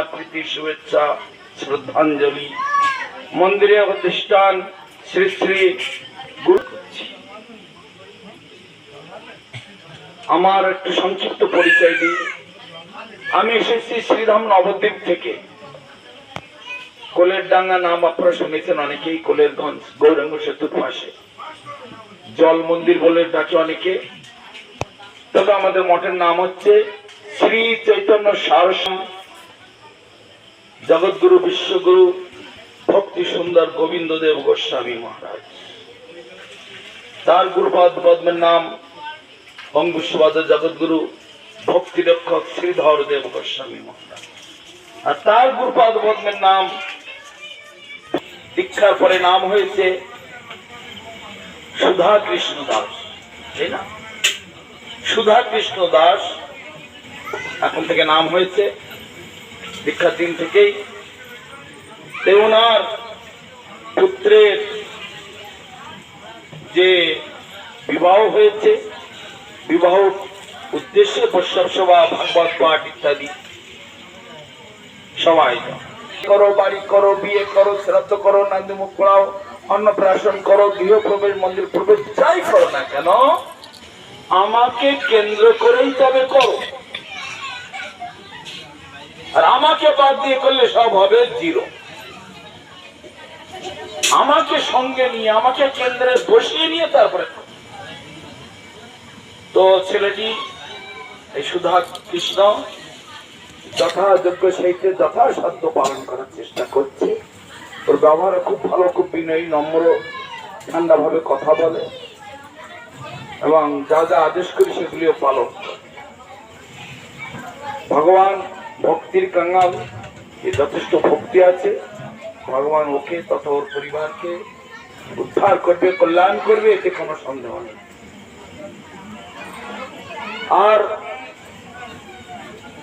আমার প্রীতি শুভেচ্ছা শ্রদ্ধাঞ্জলি। মন্দিরে প্রতিষ্ঠান শ্রী শ্রী আমার একটু সংক্ষিপ্ত পরিচয় দিই। আমি এসেছি শ্রীধাম নবদ্বীপ থেকে। কোলের ডাঙ্গা নাম আপনারা শুনেছেন, অনেকেই কোলের গঞ্জ গৌরাঙ্গ সেতুর পাশে। জল মন্দির বলে ডাকে অনেকে। তবে আমাদের মঠের নাম হচ্ছে শ্রী চৈতন্য সারসা। জগৎগুরু বিশ্বগুরু, ভক্তি সুন্দর গোবিন্দ দেব গোস্বামী মহারাজ। তার গুরুপাদ পদ্মের নাম অঙ্গুষ্বাদ জগৎগুরু ভক্তি রক্ষক শ্রীধর দেব গোস্বামী মহারাজ। আর তার গুরুপাদ পদ্মের নাম দীক্ষার পরে নাম হয়েছে সুধা কৃষ্ণ দাস। তাই না? সুধা কৃষ্ণ দাস এখন থেকে নাম হয়েছে দীক্ষার দিন থেকেই দেওনার পুত্রের যে বিবাহ হয়েছে, বিবাহ উদ্দেশ্যে প্রস্তাব সভা, ভাগবত পাঠ ইত্যাদি, সবাই করো, বাড়ি করো, বিয়ে করো, শ্রাদ্ধ করো নান্দিমুখ পড়াও অন্নপ্রাশন করো গৃহ প্রবেশ মন্দির প্রবেশ, যাই করো না কেন, আমাকে কেন্দ্র করেই তবে করো। আর আমাকে বাদ দিয়ে করলে সব হবে জিরো। আমাকে সঙ্গে নিয়ে, আমাকে কেন্দ্রে বসিয়ে নিয়ে তারপরে। তো ছেলেটি, এই সুধা কৃষ্ণ যথাযোগ্য সেইতে যথাসাধ্য পালন করার চেষ্টা করছে। ওর ব্যবহার খুব ভালো, খুব বিনয়ী, নম্র ঠান্ডা ভাবে কথা বলে। এবং যা যা আদেশ করি সেগুলিও পালন। ভগবান ভক্তির কাঙ্গাল, এ যথেষ্ট ভক্তি আছে। ভগবান ওকে তত ওর পরিবারকে উদ্ধার করবে, কল্যাণ করবে, এতে কোনো সন্দেহ নেই। আর